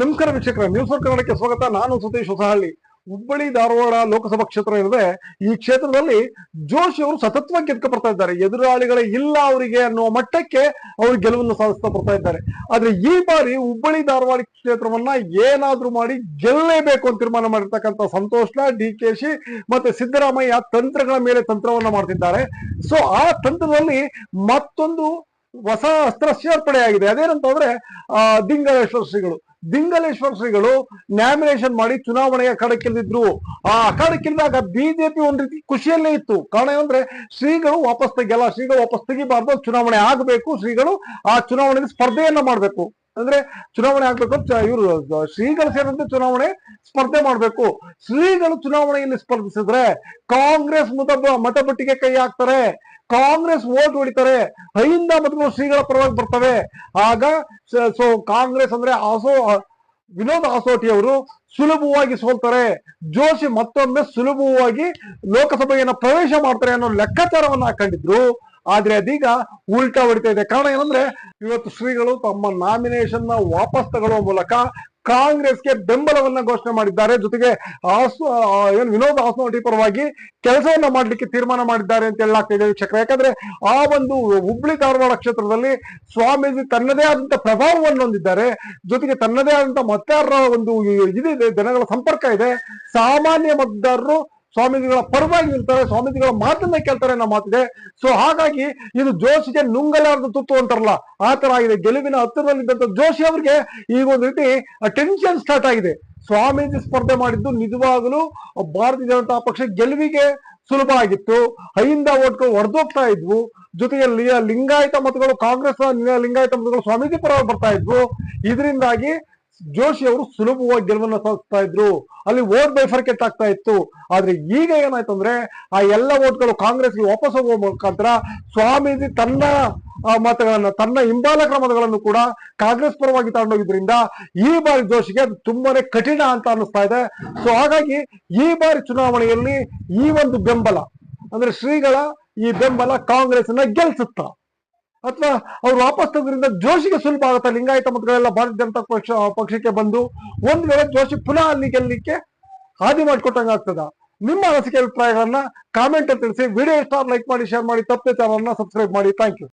ನಮಸ್ಕಾರ ವೀಕ್ಷಕರ ನ್ಯೂಸ್ ಕನ್ನಡಕ್ಕೆ ಸ್ವಾಗತ, ನಾನು ಸತೀಶ್ ಹೊಸಹಳ್ಳಿ. ಹುಬ್ಬಳ್ಳಿ, ಧಾರವಾಡ ಲೋಕಸಭಾ ಕ್ಷೇತ್ರ ಏನಿದೆ ಈ ಕ್ಷೇತ್ರದಲ್ಲಿ ಜೋಶಿ ಅವರು ಸತತವಾಗಿ ಗೆದ್ಕ ಬರ್ತಾ ಇದ್ದಾರೆ. ಎದುರಾಳಿಗಳೇ ಇಲ್ಲ ಅವರಿಗೆ ಅನ್ನುವ ಮಟ್ಟಕ್ಕೆ ಅವರು ಗೆಲುವನ್ನು ಸಾಧಿಸ್ತಾ ಬರ್ತಾ ಇದ್ದಾರೆ. ಆದ್ರೆ ಈ ಬಾರಿ ಹುಬ್ಬಳ್ಳಿ, ಧಾರವಾಡ ಕ್ಷೇತ್ರವನ್ನ ಏನಾದ್ರೂ ಮಾಡಿ ಗೆಲ್ಲಲೇಬೇಕು ಅಂತ ತೀರ್ಮಾನ ಮಾಡಿರ್ತಕ್ಕಂಥ ಸಂತೋಷ್ನ ಡಿ ಕೆ ಶಿ ಮತ್ತೆ ಸಿದ್ದರಾಮಯ್ಯ ತಂತ್ರಗಳ ಮೇಲೆ ತಂತ್ರವನ್ನ ಮಾಡ್ತಿದ್ದಾರೆ. ಸೊ ಆ ತಂತ್ರದಲ್ಲಿ ಮತ್ತೊಂದು ಹೊಸ ಅಸ್ತ್ರ ಸೇರ್ಪಡೆಯಾಗಿದೆ. ಅದೇನಂತಂದ್ರೆ, ಆ ದಿಂಗಲೇಶ್ವರ ಶ್ರೀಗಳು. ದಿಂಗಲೇಶ್ವರ ಶ್ರೀಗಳು ನ್ಯಾಮಿನೇಷನ್ ಮಾಡಿ ಚುನಾವಣೆಯ ಅಖಾಡಕ್ಕಿಳಿದಿದ್ರು ಆ ಅಖಾಡಕ್ಕಿಳಿದಾಗ ಬಿಜೆಪಿ ಒಂದ್ ರೀತಿ ಖುಷಿಯಲ್ಲೇ ಇತ್ತು. ಕಾರಣ ಏನಂದ್ರೆ ಶ್ರೀಗಳು ವಾಪಸ್ ತೆಗೆಯಲ್ಲ, ಶ್ರೀಗಳು ವಾಪಸ್ ತೆಗಿಬಾರ್ದು, ಚುನಾವಣೆ ಆಗಬೇಕು, ಶ್ರೀಗಳು ಆ ಚುನಾವಣೆಗೆ ಸ್ಪರ್ಧೆಯನ್ನ ಮಾಡ್ಬೇಕು. ಅಂದ್ರೆ ಚುನಾವಣೆ ಆಗ್ಬೇಕು ಇವರು ಶ್ರೀಗಳು ಸೇರಿದಂತೆ ಚುನಾವಣೆ ಸ್ಪರ್ಧೆ ಮಾಡಬೇಕು. ಶ್ರೀಗಳು ಚುನಾವಣೆಯಲ್ಲಿ ಸ್ಪರ್ಧಿಸಿದ್ರೆ ಕಾಂಗ್ರೆಸ್ ಮತ ಮತಪಟ್ಟಿಗೆ ಕೈ ಹಾಕ್ತಾರೆ. ಕಾಂಗ್ರೆಸ್ ಓಟ್ ಹೊಡಿತಾರೆ ಐಯಿಂದ ಮತಗಳು ಶ್ರೀಗಳ ಪರವಾಗಿ ಬರ್ತವೆ. ಆಗ ಸೊ ಕಾಂಗ್ರೆಸ್ ಅಂದ್ರೆ ಆಸೋ ವಿನೋದ್ ಆಸೋಟಿ ಅವರು ಸುಲಭವಾಗಿ ಸೋಲ್ತಾರೆ. ಜೋಶಿ ಮತ್ತೊಮ್ಮೆ ಸುಲಭವಾಗಿ ಲೋಕಸಭೆಯನ್ನು ಪ್ರವೇಶ ಮಾಡ್ತಾರೆ ಅನ್ನೋ ಲೆಕ್ಕಾಚಾರವನ್ನ ಹಾಕೊಂಡಿದ್ರು. ಆದ್ರೆ ಅದೀಗ ಉಲ್ಟಾ ಹೊಡಿತಾ ಇದೆ. ಕಾರಣ ಏನಂದ್ರೆ ಇವತ್ತು ಶ್ರೀಗಳು ತಮ್ಮ ನಾಮಿನೇಷನ್ನ ವಾಪಸ್ ತಗೊಳ್ಳುವ ಮೂಲಕ ಕಾಂಗ್ರೆಸ್ಗೆ ಬೆಂಬಲವನ್ನ ಘೋಷಣೆ ಮಾಡಿದ್ದಾರೆ. ಜೊತೆಗೆ ಆಸು ಏನು ವಿನೋದ್ ಆಸನೋಟಿ ಪರವಾಗಿ ಕೆಲಸವನ್ನ ಮಾಡ್ಲಿಕ್ಕೆ ತೀರ್ಮಾನ ಮಾಡಿದ್ದಾರೆ ಅಂತ ಹೇಳಲಾಗ್ತಿದೆ ವೀಕ್ಷಕರು. ಯಾಕಂದ್ರೆ ಆ ಒಂದು ಹುಬ್ಳಿ ಧಾರವಾಡ ಕ್ಷೇತ್ರದಲ್ಲಿ ಸ್ವಾಮೀಜಿ ತನ್ನದೇ ಆದಂತ ಪ್ರಭಾವವನ್ನು ಹೊಂದಿದ್ದಾರೆ. ಜೊತೆಗೆ ತನ್ನದೇ ಆದಂತ ಮತದಾರರ ಒಂದು ಇದಿದೆ, ಜನಗಳ ಸಂಪರ್ಕ ಇದೆ. ಸಾಮಾನ್ಯ ಮತದಾರರು ಸ್ವಾಮೀಜಿಗಳ ಪರವಾಗಿ ನಿಲ್ತಾರೆ, ಸ್ವಾಮೀಜಿಗಳ ಮಾತನ್ನ ಕೇಳ್ತಾರೆ ಅನ್ನೋ ಮಾತಿದೆ. ಸೊ ಹಾಗಾಗಿ ಇದು ಜೋಶಿಗೆ ನುಂಗಲಾರದ ತುತ್ತು ಅಂತಾರಲ್ಲ, ಆ ತರ ಆಗಿದೆ. ಗೆಲುವಿನ ಹತ್ತಿರದಲ್ಲಿದ್ದಂತ ಜೋಶಿ ಅವರಿಗೆ ಈಗ ಒಂದು ರೀತಿ ಟೆನ್ಷನ್ ಸ್ಟಾರ್ಟ್ ಆಗಿದೆ. ಸ್ವಾಮೀಜಿ ಸ್ಪರ್ಧೆ ಮಾಡಿದ್ದು ನಿಜವಾಗಲೂ ಭಾರತೀಯ ಜನತಾ ಪಕ್ಷ ಗೆಲುವಿಗೆ ಸುಲಭ ಆಗಿತ್ತು. ಐಯಿಂದ ಓಟ್ಗಳು ಹೊಡೆದೋಗ್ತಾ ಇದ್ವು. ಜೊತೆಗೆ ಲಿಂಗಾಯತ ಮತಗಳು ಕಾಂಗ್ರೆಸ್ ಲಿಂಗಾಯತ ಮತಗಳು ಸ್ವಾಮೀಜಿ ಪರವಾಗಿ ಬರ್ತಾ ಇದ್ವು. ಇದರಿಂದಾಗಿ ಜೋಶಿ ಅವರು ಸುಲಭವಾಗಿ ಗೆಲುವನ್ನ ಸಾಧಿಸ್ತಾ ಇದ್ರು. ಅಲ್ಲಿ ಓಟ್ ಬೈಫರ್ಕೆಟ್ ಆಗ್ತಾ ಇತ್ತು. ಆದ್ರೆ ಈಗ ಏನಾಯ್ತು ಅಂದ್ರೆ ಆ ಎಲ್ಲ ವೋಟ್ಗಳು ಕಾಂಗ್ರೆಸ್ಗೆ ವಾಪಸ್ ಹೋಗುವ ಮುಖಾಂತರ ಸ್ವಾಮೀಜಿ ತನ್ನ ಮತಗಳನ್ನ, ತನ್ನ ಹಿಂಬಾಲಕರ ಮತಗಳನ್ನು ಕೂಡ ಕಾಂಗ್ರೆಸ್ ಪರವಾಗಿ ತಗೊಂಡೋಗಿದ್ರಿಂದ ಈ ಬಾರಿ ಜೋಶಿಗೆ ಅದು ತುಂಬಾನೇ ಕಠಿಣ ಅಂತ ಅನ್ನಿಸ್ತಾ ಇದೆ. ಸೊ ಹಾಗಾಗಿ ಈ ಬಾರಿ ಚುನಾವಣೆಯಲ್ಲಿ ಈ ಒಂದು ಬೆಂಬಲ, ಅಂದ್ರೆ ಶ್ರೀಗಳ ಈ ಬೆಂಬಲ ಕಾಂಗ್ರೆಸ್ನ ಗೆಲ್ಸುತ್ತಾ? ಅಥವಾ ಅವ್ರು ವಾಪಸ್ ತಂದ್ರಿಂದ ಜೋಶಿಗೆ ಸುಲಭ ಆಗುತ್ತೆ? ಲಿಂಗಾಯತ ಮತಗಳೆಲ್ಲ ಭಾರತೀಯ ಜನತಾ ಪಕ್ಷ, ಪಕ್ಷಕ್ಕೆ ಬಂದು ಒಂದ್ ವೇಳೆ ಜೋಶಿ ಪುನಃ ಅಲ್ಲಿ ಗೆಲ್ಲಲಿಕ್ಕೆ ಹಾದಿ ಮಾಡಿಕೊಟ್ಟಂಗ ಆಗ್ತದ? ನಿಮ್ಮ ಅನಿಸಿಕೆ ಅಭಿಪ್ರಾಯಗಳನ್ನ ಕಾಮೆಂಟ್ ತಿಳಿಸಿ. ವಿಡಿಯೋ ಇಷ್ಟ ಲೈಕ್ ಮಾಡಿ ಶೇರ್ ಮಾಡಿ. ತಪ್ಪದೆ ಚಾನಲ್ನ ಸಬ್ಸ್ಕ್ರೈಬ್ ಮಾಡಿ. Thank you